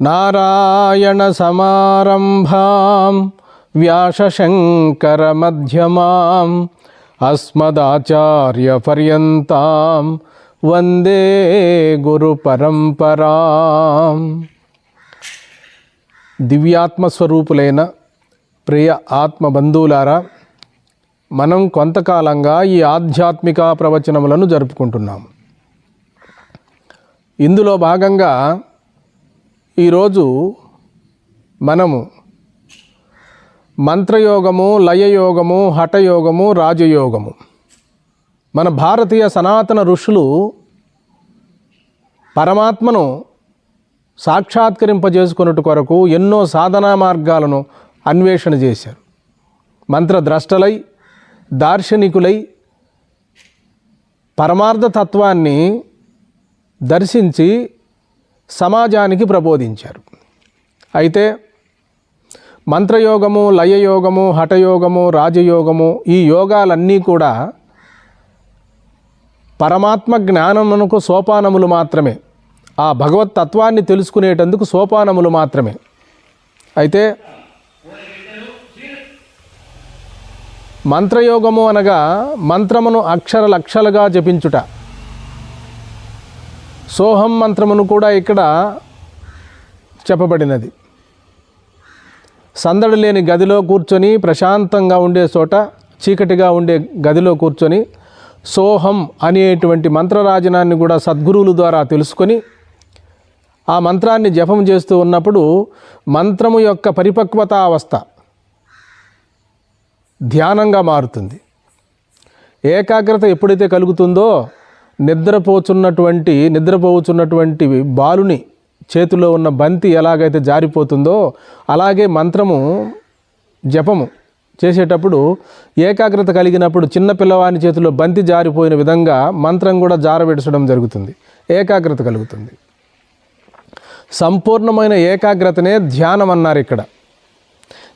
నారాయణసమారంభాం వ్యాసశంకరమధ్యమాం అస్మదాచార్యపర్యంతాం వందే గురుపరంపరాం దివ్యాత్మస్వరూపులైన ప్రియ ఆత్మబంధువులారా మనం కొంతకాలంగా ఈ ఆధ్యాత్మిక ప్రవచనములను జరుపుకుంటున్నాం. ఇందులో భాగంగా ఈరోజు మనము మంత్రయోగము లయయోగము హఠయోగము రాజయోగము. మన భారతీయ సనాతన ఋషులు పరమాత్మను సాక్షాత్కరింపజేసుకున్నట్టు కొరకు ఎన్నో సాధనా మార్గాలను అన్వేషణ చేశారు. మంత్రద్రష్టలై దార్శనికులై పరమార్థ తత్వాన్ని దర్శించి సమాజానికి ప్రబోధించారు. అయితే మంత్రయోగము లయయోగము హఠయోగము రాజయోగము ఈ యోగాలన్నీ కూడా పరమాత్మ జ్ఞానమునకు సోపానములు మాత్రమే. ఆ భగవత్ తత్వాన్ని తెలుసుకునేటందుకు సోపానములు మాత్రమే. అయితే మంత్రయోగము అనగా మంత్రమును అక్షర లక్షలుగా జపించుట. సోహం మంత్రమును కూడా ఇక్కడ చెప్పబడినది. సందడి లేని గదిలో కూర్చొని ప్రశాంతంగా ఉండే చోట చీకటిగా ఉండే గదిలో కూర్చొని సోహం అనేటువంటి మంత్రరాజనాన్ని కూడా సద్గురువుల ద్వారా తెలుసుకొని ఆ మంత్రాన్ని జపం చేస్తూ ఉన్నప్పుడు మంత్రము యొక్క పరిపక్వత అవస్థ ధ్యానంగా మారుతుంది. ఏకాగ్రత ఎప్పుడైతే కలుగుతుందో నిద్రపోచున్నటువంటి నిద్రపోచున్నటువంటి బాలుని చేతిలో ఉన్న బంతి ఎలాగైతే జారిపోతుందో అలాగే మంత్రము జపము చేసేటప్పుడు ఏకాగ్రత కలిగినప్పుడు చిన్న పిల్లవాని చేతిలో బంతి జారిపోయిన విధంగా మంత్రం కూడా జారబెడచడం జరుగుతుంది. ఏకాగ్రత కలుగుతుంది. సంపూర్ణమైన ఏకాగ్రతనే ధ్యానం అన్నారు ఇక్కడ.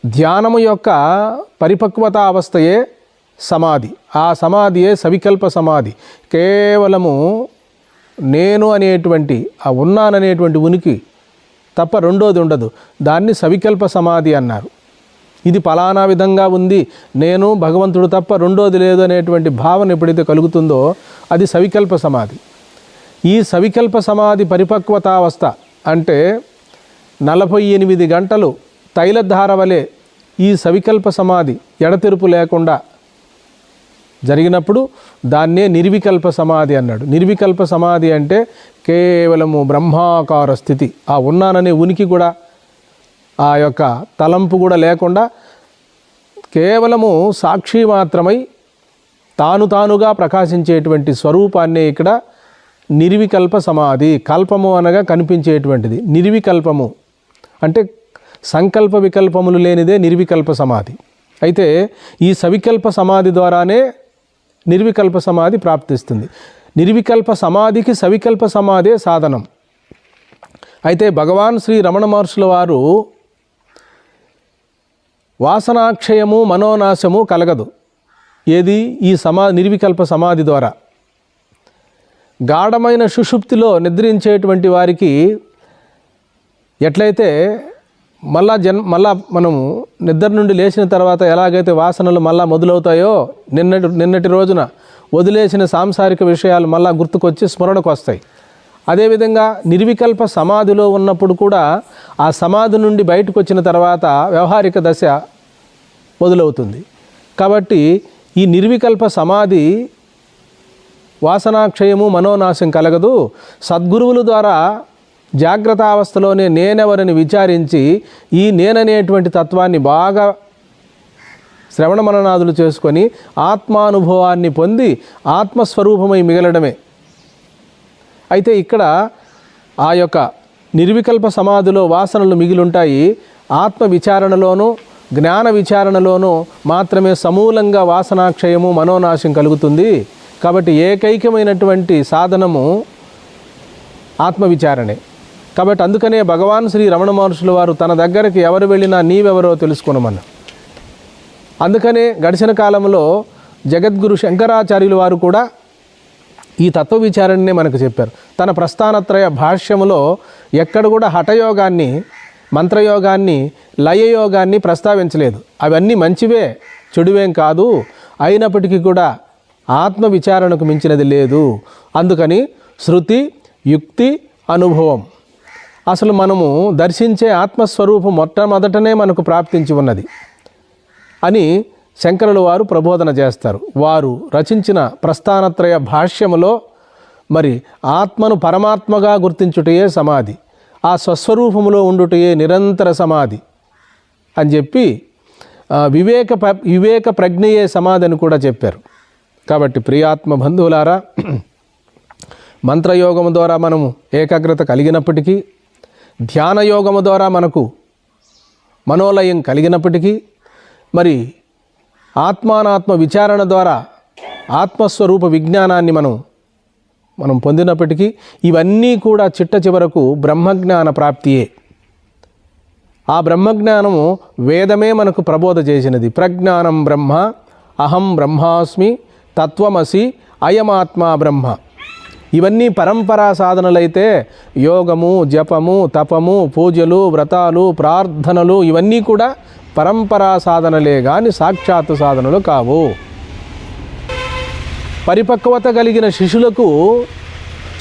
ధ్యానము యొక్క పరిపక్వత అవస్థయే సమాధి. ఆ సమాధియే సవికల్ప సమాధి. కేవలము నేను అనేటువంటి ఆ ఉన్నాననేటువంటి ఉనికి తప్ప రెండోది ఉండదు. దాన్ని సవికల్ప సమాధి అన్నారు. ఇది ఫలానా విధంగా ఉంది. నేను భగవంతుడు తప్ప రెండోది లేదు అనేటువంటి భావన ఎప్పుడైతే కలుగుతుందో అది సవికల్ప సమాధి. ఈ సవికల్ప సమాధి పరిపక్వతావస్థ అంటే నలభై ఎనిమిది గంటలు తైలధార వలె ఈ సవికల్ప సమాధి ఎడతెరుపు లేకుండా జరిగినప్పుడు దాన్నే నిర్వికల్ప సమాధి అన్నాడు. నిర్వికల్ప సమాధి అంటే కేవలము బ్రహ్మాకార స్థితి. ఆ ఉన్నాననే ఉనికి కూడా ఆ యొక్క తలంపు కూడా లేకుండా కేవలము సాక్షి మాత్రమై తాను తానుగా ప్రకాశించేటువంటి స్వరూపాన్నే ఇక్కడ నిర్వికల్ప సమాధి కల్పము అనగా కనిపించేటువంటిది. నిర్వికల్పము అంటే సంకల్ప వికల్పములు లేనిదే నిర్వికల్ప సమాధి. అయితే ఈ సవికల్ప సమాధి ద్వారానే నిర్వికల్ప సమాధి ప్రాప్తిస్తుంది. నిర్వికల్ప సమాధికి సవికల్ప సమాధే సాధనం. అయితే భగవాన్ శ్రీ రమణ మహర్షుల వారు వాసనాక్షయము మనోనాశము కలగదు. ఏది? ఈ సమా నిర్వికల్ప సమాధి ద్వారా. గాఢమైన సుషుప్తిలో నిద్రించేటువంటి వారికి ఎట్లయితే మళ్ళా జన్ మళ్ళా మనము నిద్ర నుండి లేచిన తర్వాత ఎలాగైతే వాసనలు మళ్ళా మొదలవుతాయో నిన్నటి నిన్నటి రోజున వదిలేసిన సాంసారిక విషయాలు మళ్ళా గుర్తుకొచ్చి స్మరణకు వస్తాయి. అదేవిధంగా నిర్వికల్ప సమాధిలో ఉన్నప్పుడు కూడా ఆ సమాధి నుండి బయటకు వచ్చిన తర్వాత వ్యవహారిక దశ మొదలవుతుంది. కాబట్టి ఈ నిర్వికల్ప సమాధి వాసనాక్షయము మనోనాశం కలగదు. సద్గురువుల ద్వారా జాగ్రత్తావస్థలోనే నేనెవరని విచారించి ఈ నేననేటువంటి తత్వాన్ని బాగా శ్రవణ మననాదులు చేసుకొని ఆత్మానుభవాన్ని పొంది ఆత్మస్వరూపమై మిగలడమే. అయితే ఇక్కడ ఆ యొక్క నిర్వికల్ప సమాధిలో వాసనలు మిగిలుంటాయి. ఆత్మ విచారణలోనూ జ్ఞాన విచారణలోనూ మాత్రమే సమూలంగా వాసనాక్షయము మనోనాశం కలుగుతుంది. కాబట్టి ఏకైకమైనటువంటి సాధనము ఆత్మవిచారణే. కాబట్టి అందుకనే భగవాన్ శ్రీ రమణ మహర్షుల వారు తన దగ్గరికి ఎవరు వెళ్ళినా నీవెవరో తెలుసుకునమన్న అందుకనే గడిచిన కాలంలో జగద్గురు శంకరాచార్యుల వారు కూడా ఈ తత్వ విచారణనే మనకు చెప్పారు. తన ప్రస్థానత్రయ భాష్యములో ఎక్కడ కూడా హఠయోగాన్ని మంత్రయోగాన్ని లయయోగాన్ని ప్రస్తావించలేదు. అవన్నీ మంచివే చెడువేం కాదు. అయినప్పటికీ కూడా ఆత్మ విచారణకు మించినది లేదు. అందుకని శృతి యుక్తి అనుభవం. అసలు మనము దర్శించే ఆత్మస్వరూపం మొట్టమొదటనే మనకు ప్రాప్తించి ఉన్నది అని శంకరుల వారు ప్రబోధన చేస్తారు. వారు రచించిన ప్రస్థానత్రయ భాష్యములో మరి ఆత్మను పరమాత్మగా గుర్తించుటయే సమాధి ఆ స్వస్వరూపములో ఉండుటయే నిరంతర సమాధి అని చెప్పి వివేక ప- వివేక ప్రజ్ఞయే సమాధి అని కూడా చెప్పారు. కాబట్టి ప్రియాత్మ బంధువులారా మంత్రయోగము ద్వారా మనము ఏకాగ్రత కలిగినప్పటికీ ధ్యాన యోగము ద్వారా మనకు మనోలయం కలిగినప్పటికీ మరి ఆత్మానాత్మ విచారణ ద్వారా ఆత్మస్వరూప విజ్ఞానాన్ని మనం మనం పొందినప్పటికీ ఇవన్నీ కూడా చిట్ట చివరకు బ్రహ్మజ్ఞాన ప్రాప్తియే. ఆ బ్రహ్మజ్ఞానము వేదమే మనకు ప్రబోధ చేసినది. ప్రజ్ఞానం బ్రహ్మ అహం బ్రహ్మాస్మి తత్వమసి అయమాత్మా బ్రహ్మ. ఇవన్నీ పరంపరా సాధనలైతే యోగము జపము తపము పూజలు వ్రతాలు ప్రార్థనలు ఇవన్నీ కూడా పరంపరా సాధనలే కానీ సాక్షాత్తు సాధనలు కావు. పరిపక్వత కలిగిన శిష్యులకు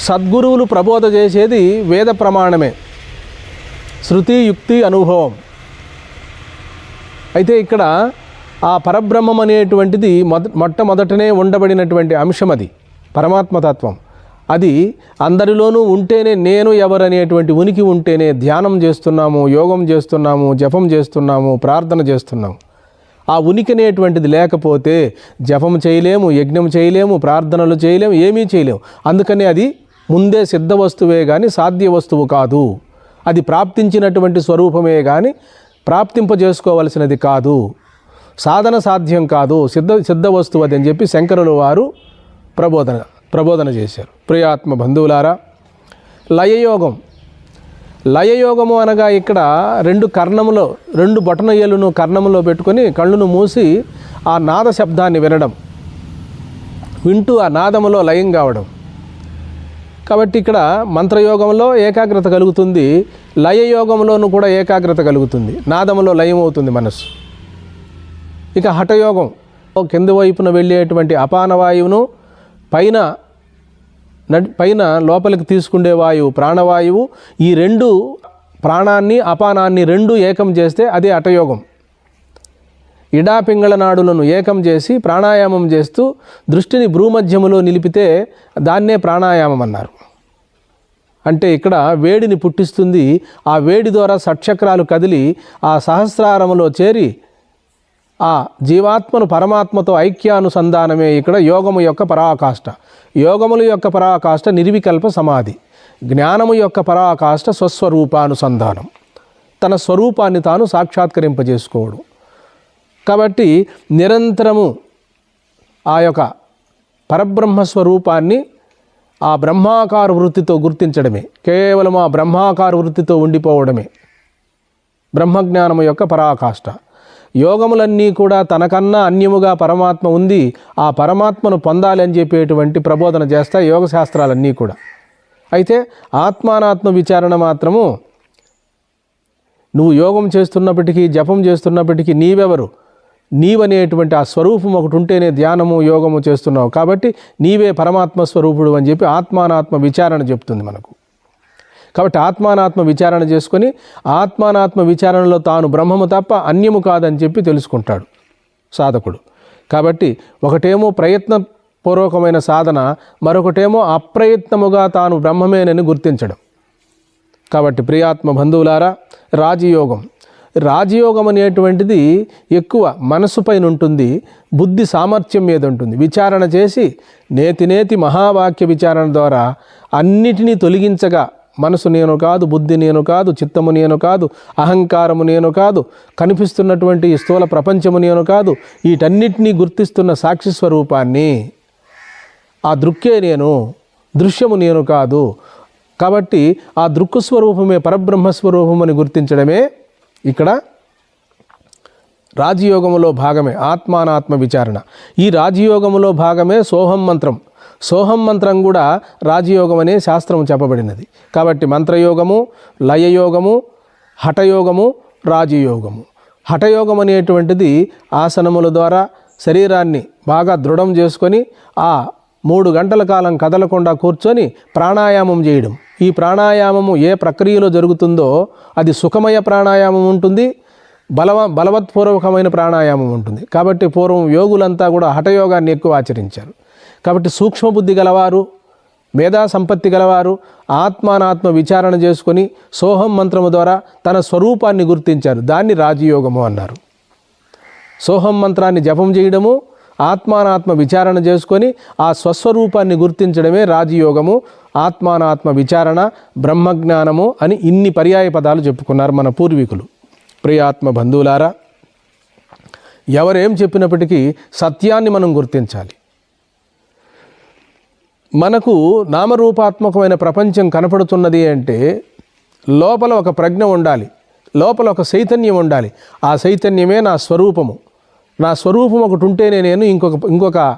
సద్గురువులు ప్రబోధ చేసేది వేద ప్రమాణమే. శృతి యుక్తి అనుభవం. అయితే ఇక్కడ ఆ పరబ్రహ్మం అనేటువంటిది మొట్టమొదటనే ఉండబడినటువంటి అంశం అది పరమాత్మతత్వం. అది అందరిలోనూ ఉంటేనే నేను ఎవరనేటువంటి ఉనికి ఉంటేనే ధ్యానం చేస్తున్నాము యోగం చేస్తున్నాము జపం చేస్తున్నాము ప్రార్థన చేస్తున్నాము. ఆ ఉనికి అనేటువంటిది లేకపోతే జపం చేయలేము యజ్ఞం చేయలేము ప్రార్థనలు చేయలేము ఏమీ చేయలేము. అందుకని అది ముందే సిద్ధ వస్తువే కానీ సాధ్య వస్తువు కాదు. అది ప్రాప్తించినటువంటి స్వరూపమే కానీ ప్రాప్తింపజేసుకోవలసినది కాదు. సాధన సాధ్యం కాదు సిద్ధ సిద్ధ వస్తువు అది అని చెప్పి శంకరులు వారు ప్రబోధన ప్రబోధన చేశారు. ప్రియాత్మ బంధువులారా లయయోగం. లయయోగము అనగా ఇక్కడ రెండు కర్ణములో రెండు బటనయ్యలను కర్ణములో పెట్టుకొని కళ్ళును మూసి ఆ నాద శబ్దాన్ని వినడం. వింటూ ఆ నాదములో లయం కావడం. కాబట్టి ఇక్కడ మంత్రయోగంలో ఏకాగ్రత కలుగుతుంది లయయోగంలోనూ కూడా ఏకాగ్రత కలుగుతుంది నాదములో లయం అవుతుంది మనస్సు. ఇక హఠయోగం. కింది వైపున వెళ్ళేటువంటి అపానవాయువును పైన పైన లోపలికి తీసుకుండే వాయువు ప్రాణవాయువు ఈ రెండు ప్రాణాన్ని అపానాన్ని రెండు ఏకం చేస్తే అదే అటయోగం. ఇడాపింగళ నాడులను ఏకం చేసి ప్రాణాయామం చేస్తూ దృష్టిని భ్రూమధ్యములో నిలిపితే దాన్నే ప్రాణాయామం అన్నారు. అంటే ఇక్కడ వేడిని పుట్టిస్తుంది ఆ వేడి ద్వారా షట్చక్రాలు కదిలి ఆ సహస్రారములో చేరి ఆ జీవాత్మను పరమాత్మతో ఐక్యానుసంధానమే ఇక్కడ యోగము యొక్క పరాకాష్ట. యోగముల యొక్క పరాకాష్ట నిర్వికల్ప సమాధి. జ్ఞానము యొక్క పరాకాష్ట స్వస్వరూపానుసంధానం. తన స్వరూపాన్ని తాను సాక్షాత్కరింపజేసుకోవడం కాబట్టి నిరంతరము ఆ యొక్క పరబ్రహ్మ స్వరూపాన్ని ఆ బ్రహ్మాకార వృత్తితో గుర్తించడమే. కేవలం ఆ బ్రహ్మాకార వృత్తితో ఉండిపోవడమే. బ్రహ్మజ్ఞానము యొక్క పరాకాష్ట. యోగములన్నీ కూడా తనకన్నా అన్యముగా పరమాత్మ ఉంది ఆ పరమాత్మను పొందాలి అని చెప్పేటువంటి ప్రబోధన చేస్తాయి యోగ శాస్త్రాలన్నీ కూడా. అయితే ఆత్మానాత్మ విచారణ మాత్రము నువ్వు యోగం చేస్తున్నప్పటికీ జపం చేస్తున్నప్పటికీ నీవెవరు? నీవనేటువంటి ఆ స్వరూపం ఒకటి ఉంటేనే ధ్యానము యోగము చేస్తున్నావు. కాబట్టి నీవే పరమాత్మ స్వరూపుడు అని చెప్పి ఆత్మానాత్మ విచారణ చెప్తుంది మనకు. కాబట్టి ఆత్మానాత్మ విచారణ చేసుకొని ఆత్మానాత్మ విచారణలో తాను బ్రహ్మము తప్ప అన్యము కాదని చెప్పి తెలుసుకుంటాడు సాధకుడు. కాబట్టి ఒకటేమో ప్రయత్నపూర్వకమైన సాధన మరొకటేమో అప్రయత్నముగా తాను బ్రహ్మమేనని గుర్తించడం. కాబట్టి ప్రియాత్మ బంధువులారా రాజయోగం. రాజయోగం అనేటువంటిది ఎక్కువ మనసు పైన ఉంటుంది బుద్ధి సామర్థ్యం మీద ఉంటుంది. విచారణ చేసి నేతి నేతి మహావాక్య విచారణ ద్వారా అన్నిటినీ తొలగించగా మనసు నేను కాదు బుద్ధి నేను కాదు చిత్తము నేను కాదు అహంకారము నేను కాదు కనిపిస్తున్నటువంటి ఈ స్థూల ప్రపంచము నేను కాదు వీటన్నిటినీ గుర్తిస్తున్న సాక్షి స్వరూపాన్ని ఆ దృక్కే నేను దృశ్యము నేను కాదు. కాబట్టి ఆ దృక్కు స్వరూపమే పరబ్రహ్మస్వరూపం అని గుర్తించడమే ఇక్కడ రాజయోగములో భాగమే ఆత్మానాత్మ విచారణ. ఈ రాజయోగములో భాగమే సోహం మంత్రం. సోహం మంత్రం కూడా రాజయోగం అనే శాస్త్రం చెప్పబడినది. కాబట్టి మంత్రయోగము లయయోగము హఠయోగము రాజయోగము. హఠయోగం అనేటువంటిది ఆసనముల ద్వారా శరీరాన్ని బాగా దృఢం చేసుకొని ఆ మూడు గంటల కాలం కదలకుండా కూర్చొని ప్రాణాయామం చేయడం. ఈ ప్రాణాయామము ఏ ప్రక్రియలో జరుగుతుందో అది సుఖమయ ప్రాణాయామం ఉంటుంది బలవ బలవత్పూర్వకమైన ప్రాణాయామం ఉంటుంది. కాబట్టి పూర్వం యోగులంతా కూడా హఠయోగాన్ని ఎక్కువ ఆచరించారు. కాబట్టి సూక్ష్మబుద్ధి గలవారు మేధా సంపత్తి గలవారు ఆత్మానాత్మ విచారణ చేసుకొని సోహం మంత్రము ద్వారా తన స్వరూపాన్ని గుర్తించారు. దాన్ని రాజయోగము అన్నారు. సోహం మంత్రాన్ని జపం చేయడము ఆత్మానాత్మ విచారణ చేసుకొని ఆ స్వస్వరూపాన్ని గుర్తించడమే రాజయోగము ఆత్మానాత్మ విచారణ బ్రహ్మజ్ఞానము అని ఇన్ని పర్యాయ పదాలు చెప్పుకున్నారు మన పూర్వీకులు. ప్రియాత్మ బంధువులారా ఎవరేం చెప్పినప్పటికీ సత్యాన్ని మనం గుర్తించాలి. మనకు నామరూపాత్మకమైన ప్రపంచం కనపడుతున్నది అంటే లోపల ఒక ప్రజ్ఞ ఉండాలి. లోపల ఒక చైతన్యం ఉండాలి. ఆ చైతన్యమే నా స్వరూపము. నా స్వరూపం ఒకటి ఉంటేనే నేను ఇంకొక ఇంకొక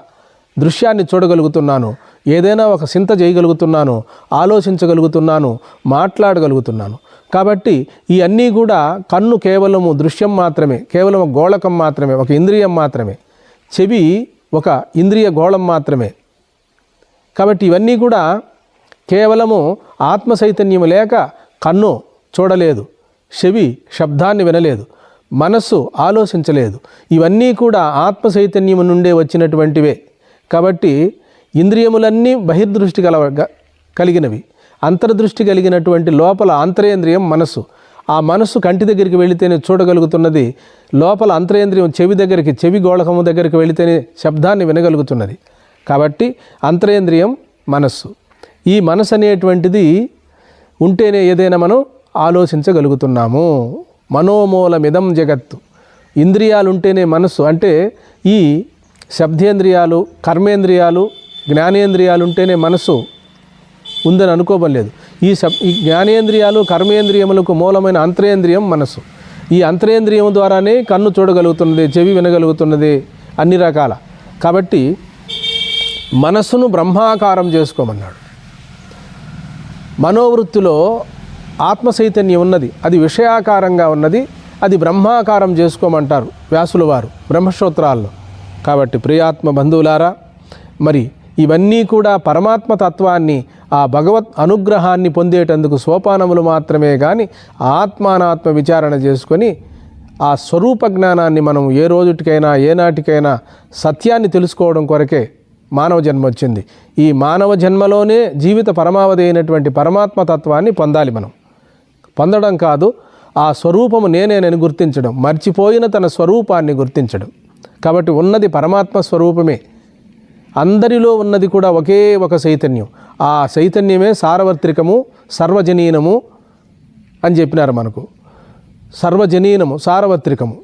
దృశ్యాన్ని చూడగలుగుతున్నాను. ఏదైనా ఒక చింత చేయగలుగుతున్నాను ఆలోచించగలుగుతున్నాను మాట్లాడగలుగుతున్నాను. కాబట్టి ఈ అన్నీ కూడా కన్ను కేవలము దృశ్యం మాత్రమే కేవలం గోళకం మాత్రమే ఒక ఇంద్రియం మాత్రమే. చెవి ఒక ఇంద్రియ గోళం మాత్రమే. కాబట్టి ఇవన్నీ కూడా కేవలము ఆత్మచైతన్యం లేక కన్ను చూడలేదు చెవి శబ్దాన్ని వినలేదు మనస్సు ఆలోచించలేదు. ఇవన్నీ కూడా ఆత్మ చైతన్యము నుండే వచ్చినటువంటివే. కాబట్టి ఇంద్రియములన్నీ బహిర్దృష్టి కల కలిగినవి. అంతర్దృష్టి కలిగినటువంటి లోపల అంతరేంద్రియం మనస్సు. ఆ మనస్సు కంటి దగ్గరికి వెళితేనే చూడగలుగుతున్నది లోపల అంతరేంద్రియం చెవి దగ్గరికి చెవి గోళకము దగ్గరికి వెళితేనే శబ్దాన్ని వినగలుగుతున్నది. కాబట్టి అంతరేంద్రియం మనస్సు. ఈ మనసు అనేటువంటిది ఉంటేనే ఏదైనా మనం ఆలోచించగలుగుతున్నాము. మనోమూలమిదం జగత్తు. ఇంద్రియాలు ఉంటేనే మనస్సు. అంటే ఈ శబ్దేంద్రియాలు కర్మేంద్రియాలు జ్ఞానేంద్రియాలు ఉంటేనే మనస్సు ఉందని అనుకోవలేదు ఈ సబ్ ఈ జ్ఞానేంద్రియాలు కర్మేంద్రియములకు మూలమైన అంతరేంద్రియం మనస్సు. ఈ అంతరేంద్రియం ద్వారానే కన్ను చూడగలుగుతున్నది చెవి వినగలుగుతున్నది అన్ని రకాల. కాబట్టి మనసును బ్రహ్మాకారం చేసుకోమన్నాడు. మనోవృత్తిలో ఆత్మ చైతన్యం ఉన్నది అది విషయాకారంగా ఉన్నది అది బ్రహ్మాకారం చేసుకోమంటారు వ్యాసుల వారు బ్రహ్మశ్రోత్రాల్లో. కాబట్టి ప్రియాత్మ బంధువులారా మరి ఇవన్నీ కూడా పరమాత్మ తత్వాన్ని ఆ భగవత్ అనుగ్రహాన్ని పొందేటందుకు సోపానములు మాత్రమే కానీ ఆత్మానాత్మ విచారణ చేసుకొని ఆ స్వరూప జ్ఞానాన్ని మనం ఏ రోజుటికైనా ఏనాటికైనా సత్యాన్ని తెలుసుకోవడం కొరకే మానవ జన్మ వచ్చింది. ఈ మానవ జన్మలోనే జీవిత పరమావధి అయినటువంటి పరమాత్మ తత్వాన్ని పొందాలి మనం. పొందడం కాదు ఆ స్వరూపము నేనేనని గుర్తించడం మర్చిపోయిన తన స్వరూపాన్ని గుర్తించడం. కాబట్టి ఉన్నది పరమాత్మ స్వరూపమే. అందరిలో ఉన్నది కూడా ఒకే ఒక చైతన్యం. ఆ చైతన్యమే సార్వత్రికము సర్వజనీనము అని చెప్పినారు మనకు. సర్వజనీనము సార్వత్రికము.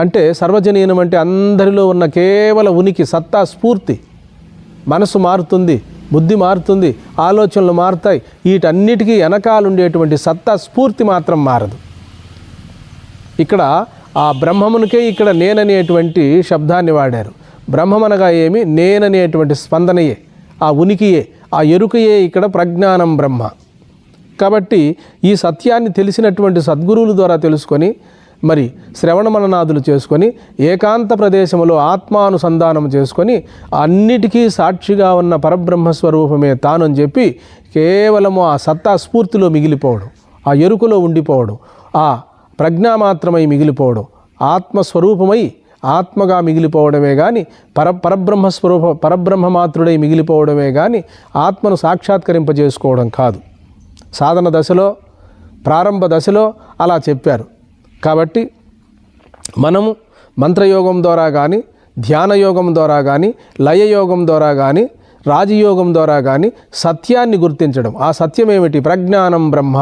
అంటే సర్వజనీనం అంటే అందరిలో ఉన్న కేవల ఉనికి సత్తా స్ఫూర్తి. మనసు మారుతుంది బుద్ధి మారుతుంది ఆలోచనలు మారుతాయి. వీటన్నిటికీ వెనకాలుండేటువంటి సత్తా స్ఫూర్తి మాత్రం మారదు. ఇక్కడ ఆ బ్రహ్మమునికే ఇక్కడ నేననేటువంటి శబ్దాన్ని వాడారు. బ్రహ్మమనగా ఏమి? నేననేటువంటి స్పందనయే ఆ ఉనికియే ఆ ఎరుకయే ఇక్కడ ప్రజ్ఞానం బ్రహ్మ. కాబట్టి ఈ సత్యాన్ని తెలిసినటువంటి సద్గురువుల ద్వారా తెలుసుకొని మరి శ్రవణ మననాదులు చేసుకొని ఏకాంత ప్రదేశములో ఆత్మానుసంధానం చేసుకొని అన్నిటికీ సాక్షిగా ఉన్న పరబ్రహ్మ స్వరూపమే చెప్పి కేవలము ఆ సత్తా స్ఫూర్తిలో మిగిలిపోవడం ఆ ఎరుకలో ఉండిపోవడం ఆ ప్రజ్ఞామాత్రమై మిగిలిపోవడం ఆత్మస్వరూపమై ఆత్మగా మిగిలిపోవడమే కానీ పర పరబ్రహ్మ పరబ్రహ్మమాత్రుడై పరబ్రహ్మ మాత్రుడై మిగిలిపోవడమే కానీ ఆత్మను సాక్షాత్కరింపజేసుకోవడం కాదు. సాధన దశలో ప్రారంభ దశలో అలా చెప్పారు. కాబట్టి మనము మంత్రయోగం ద్వారా కానీ ధ్యానయోగం ద్వారా కానీ లయయోగం ద్వారా కానీ రాజయోగం ద్వారా కానీ సత్యాన్ని గుర్తించడం. ఆ సత్యం ఏమిటి ప్రజ్ఞానం బ్రహ్మ.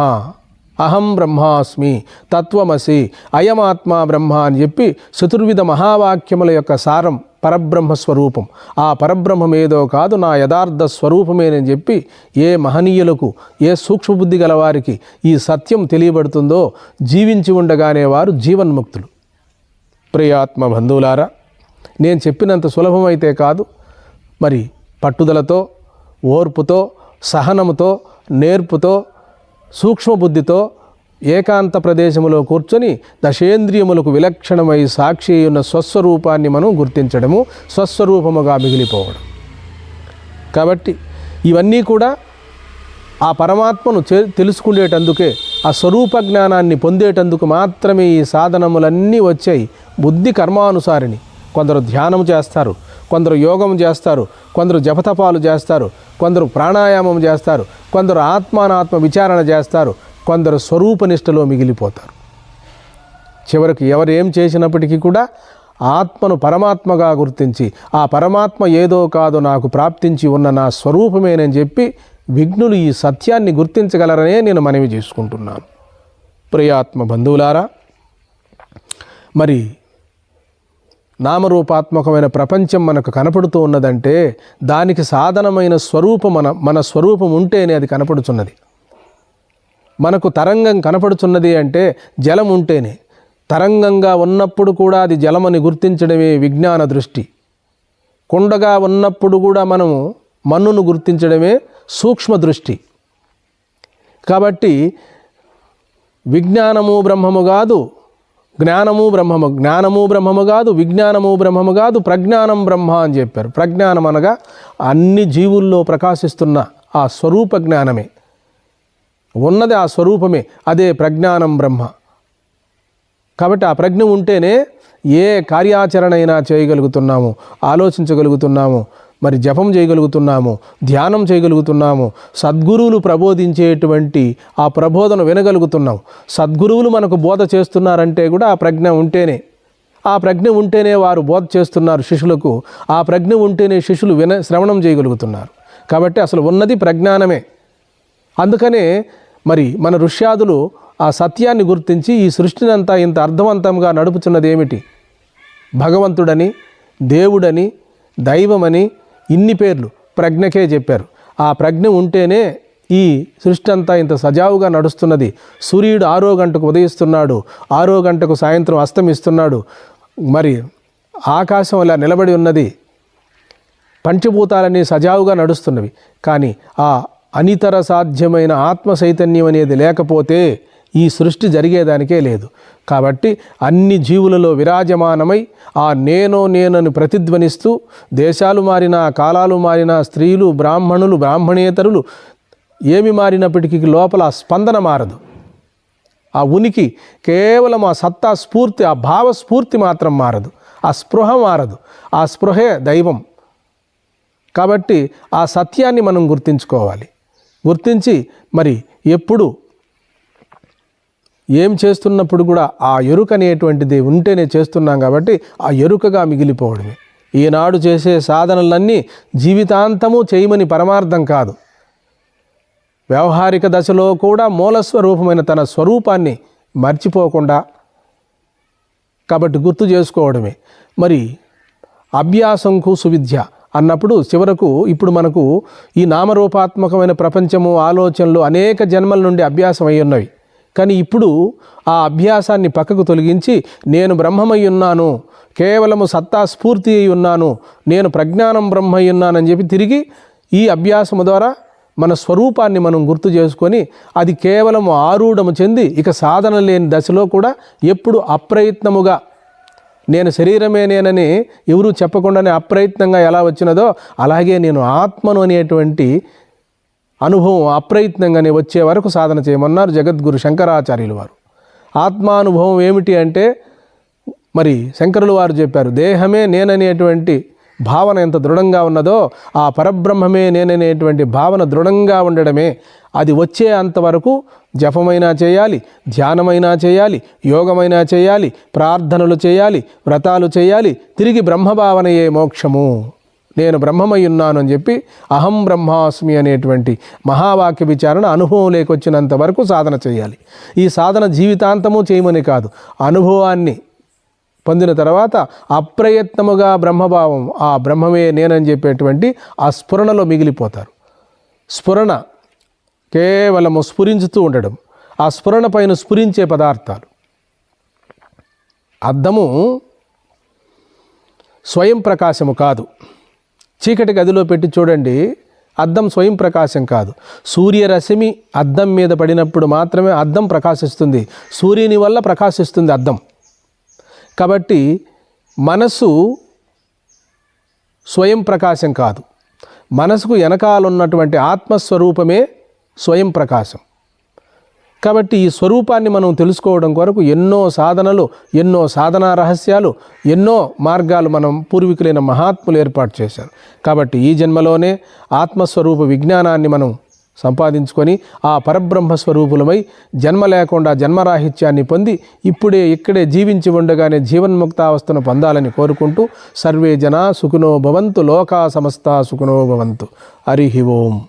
అహం బ్రహ్మాస్మి. తత్వమసి. అయమాత్మ బ్రహ్మ అని చెప్పి చతుర్విధ మహావాక్యముల యొక్క సారం పరబ్రహ్మ స్వరూపం. ఆ పరబ్రహ్మం ఏదో కాదు నా యథార్థ స్వరూపమేనని చెప్పి ఏ మహనీయులకు ఏ సూక్ష్మబుద్ధి గలవారికి ఈ సత్యం తెలియబడుతుందో జీవించి ఉండగానే వారు జీవన్ముక్తులు. ప్రియాత్మ బంధువులారా నేను చెప్పినంత సులభమైతే కాదు మరి పట్టుదలతో ఓర్పుతో సహనముతో నేర్పుతో సూక్ష్మబుద్ధితో ఏకాంత ప్రదేశములో కూర్చొని దశేంద్రియములకు విలక్షణమై సాక్షి ఉన్న స్వస్వరూపాన్ని మనం గుర్తించడము స్వస్వరూపముగా మిగిలిపోవడం. కాబట్టి ఇవన్నీ కూడా ఆ పరమాత్మను తెలుసుకునేటందుకే ఆ స్వరూప జ్ఞానాన్ని పొందేటందుకు మాత్రమే ఈ సాధనములన్నీ వచ్చాయి. బుద్ధి కర్మానుసారిని కొందరు ధ్యానం చేస్తారు కొందరు యోగం చేస్తారు కొందరు జపతపాలు చేస్తారు కొందరు ప్రాణాయామం చేస్తారు కొందరు ఆత్మానాత్మ విచారణ చేస్తారు కొందరు స్వరూపనిష్టలో మిగిలిపోతారు. చివరికి ఎవరు ఏం చేసినప్పటికీ కూడా ఆత్మను పరమాత్మగా గుర్తించి ఆ పరమాత్మ ఏదో కాదో నాకు ప్రాప్తించి ఉన్న నా స్వరూపమేనని చెప్పి విఘ్నులు ఈ సత్యాన్ని గుర్తించగలరనే నేను మనవి చేసుకుంటున్నాను. ప్రియాత్మ బంధువులారా మరి నామరూపాత్మకమైన ప్రపంచం మనకు కనపడుతూ ఉన్నదంటే దానికి సాధనమైన స్వరూపం మన మన స్వరూపం ఉంటేనే అది కనపడుతున్నది మనకు తరంగం కనపడుతున్నది అంటే జలం ఉంటేనే. తరంగంగా ఉన్నప్పుడు కూడా అది జలమని గుర్తించడమే విజ్ఞాన దృష్టి. కుండగా ఉన్నప్పుడు కూడా మనము మన్నును గుర్తించడమే సూక్ష్మ దృష్టి. కాబట్టి విజ్ఞానము బ్రహ్మము కాదు జ్ఞానము బ్రహ్మము జ్ఞానము బ్రహ్మము కాదు విజ్ఞానము బ్రహ్మము కాదు ప్రజ్ఞానం బ్రహ్మ అని చెప్పారు. ప్రజ్ఞానం అనగా అన్ని జీవుల్లో ప్రకాశిస్తున్న ఆ స్వరూప జ్ఞానమే. ఉన్నది ఆ స్వరూపమే అదే ప్రజ్ఞానం బ్రహ్మ. కాబట్టి ఆ ప్రజ్ఞ ఉంటేనే ఏ కార్యాచరణ అయినా చేయగలుగుతున్నాము ఆలోచించగలుగుతున్నాము మరి జపం చేయగలుగుతున్నాము ధ్యానం చేయగలుగుతున్నాము సద్గురువులు ప్రబోధించేటువంటి ఆ ప్రబోధన వినగలుగుతున్నాం సద్గురువులు మనకు బోధ చేస్తున్నారంటే కూడా ఆ ప్రజ్ఞ ఉంటేనే ఆ ప్రజ్ఞ ఉంటేనే వారు బోధ చేస్తున్నారు శిష్యులకు ఆ ప్రజ్ఞ ఉంటేనే శిష్యులు విన శ్రవణం చేయగలుగుతున్నారు. కాబట్టి అసలు ఉన్నది ప్రజ్ఞానమే. అందుకనే మరి మన ఋష్యాదులు ఆ సత్యాన్ని గుర్తించి ఈ సృష్టిని అంతా ఇంత అర్థవంతంగా నడుపుతున్నది ఏమిటి భగవంతుడని దేవుడని దైవమని ఇన్ని పేర్లు ప్రజ్ఞకే చెప్పారు. ఆ ప్రజ్ఞ ఉంటేనే ఈ సృష్టి అంతా ఇంత సజావుగా నడుస్తున్నది. సూర్యుడు ఆరో గంటకు ఉదయిస్తున్నాడు. ఆరో గంటకు సాయంత్రం అస్తమిస్తున్నాడు. మరి ఆకాశం ఇలా నిలబడి ఉన్నది. పంచభూతాలన్నీ సజావుగా నడుస్తున్నవి. కానీ ఆ అనితర సాధ్యమైన ఆత్మ చైతన్యం అనేది లేకపోతే ఈ సృష్టి జరిగేదానికే లేదు. కాబట్టి అన్ని జీవులలో విరాజమానమై ఆ నేనో నేనని ప్రతిధ్వనిస్తూ దేశాలు మారినా కాలాలు మారినా స్త్రీలు బ్రాహ్మణులు బ్రాహ్మణేతరులు ఏమి మారినప్పటికీ లోపల స్పందన మారదు. ఆ ఉనికి కేవలం ఆ సత్తా స్ఫూర్తి ఆ భావ స్ఫూర్తి మాత్రం మారదు. ఆ స్పృహ మారదు. ఆ స్పృహే దైవం. కాబట్టి ఆ సత్యాన్ని మనం గుర్తించుకోవాలి. గుర్తించి మరి ఎప్పుడు ఏం చేస్తున్నప్పుడు కూడా ఆ ఎరుక అనేటువంటిది ఉంటేనే చేస్తున్నాం కాబట్టి ఆ ఎరుకగా మిగిలిపోవడమే. ఈనాడు చేసే సాధనలన్నీ జీవితాంతము చేయమని పరమార్థం కాదు. వ్యవహారిక దశలో కూడా మూలస్వరూపమైన తన స్వరూపాన్ని మర్చిపోకుండా కాబట్టి గుర్తు చేసుకోవడమే. మరి అభ్యాసంకు సువిద్య. అన్నప్పుడు చివరకు ఇప్పుడు మనకు ఈ నామరూపాత్మకమైన ప్రపంచము ఆలోచనలు అనేక జన్మల నుండి అభ్యాసం అయి ఉన్నవి. కానీ ఇప్పుడు ఆ అభ్యాసాన్ని పక్కకు తొలగించి నేను బ్రహ్మమై ఉన్నాను కేవలము సత్తా స్ఫూర్తి అయి ఉన్నాను నేను ప్రజ్ఞానం బ్రహ్మ ఉన్నానని చెప్పి తిరిగి ఈ అభ్యాసము ద్వారా మన స్వరూపాన్ని మనం గుర్తు చేసుకొని అది కేవలం ఆరూఢము చెంది ఇక సాధన లేని దశలో కూడా ఎప్పుడు అప్రయత్నముగా నేను శరీరమే నేనని ఎవరూ చెప్పకుండానే అప్రయత్నంగా ఎలా వచ్చినదో అలాగే నేను ఆత్మను అనేటువంటి అనుభవం అప్రయత్నంగానే వచ్చే వరకు సాధన చేయమన్నారు జగద్గురు శంకరాచార్యులు వారు. ఆత్మానుభవం ఏమిటి అంటే మరి శంకరులు వారు చెప్పారు దేహమే నేననేటువంటి భావన ఎంత దృఢంగా ఉన్నదో ఆ పరబ్రహ్మమే నేననేటువంటి భావన దృఢంగా ఉండడమే. అది వచ్చే అంతవరకు జపమైనా చేయాలి ధ్యానమైనా చేయాలి యోగమైనా చేయాలి ప్రార్థనలు చేయాలి వ్రతాలు చేయాలి తిరిగి బ్రహ్మభావనయే మోక్షము. నేను బ్రహ్మమై ఉన్నాను అని చెప్పి అహం బ్రహ్మాస్మి అనేటువంటి మహావాక్య విచారణ అనుభవం లేకొచ్చినంత వరకు సాధన చేయాలి. ఈ సాధన జీవితాంతము చేయమని కాదు అనుభవాన్ని పొందిన తర్వాత అప్రయత్నముగా బ్రహ్మభావం ఆ బ్రహ్మమే నేనని చెప్పేటువంటి ఆ స్ఫురణలో మిగిలిపోతారు. స్ఫురణ కేవలము స్ఫురించుతూ ఉండడం ఆ స్ఫురణ పైన స్ఫురించే పదార్థాలు. అద్దము స్వయం ప్రకాశము కాదు. చీకటి గదిలో పెట్టి చూడండి అద్దం స్వయం ప్రకాశం కాదు. సూర్యరశ్మి అద్దం మీద పడినప్పుడు మాత్రమే అద్దం ప్రకాశిస్తుంది. సూర్యుని వల్ల ప్రకాశిస్తుంది అద్దం. కాబట్టి మనసు స్వయం ప్రకాశం కాదు. మనసుకు వెనకాలన్నటువంటి ఆత్మస్వరూపమే స్వయం ప్రకాశం. కాబట్టి ఈ స్వరూపాన్ని మనం తెలుసుకోవడం కొరకు ఎన్నో సాధనలు ఎన్నో సాధనా రహస్యాలు ఎన్నో మార్గాలు మనం పూర్వీకులైన మహాత్ములు ఏర్పాటు చేశారు. కాబట్టి ఈ జన్మలోనే ఆత్మస్వరూప విజ్ఞానాన్ని మనం సంపాదించుకొని ఆ పరబ్రహ్మ స్వరూపులమై జన్మ లేకుండా జన్మరాహిత్యాన్ని పొంది ఇప్పుడే ఇక్కడే జీవించి ఉండగానే జీవన్ముక్తావస్థను పొందాలని కోరుకుంటూ సర్వే జనా సుఖినో భవంతు లోకా సమస్త సుఖినో భవంతు. హరి ఓం.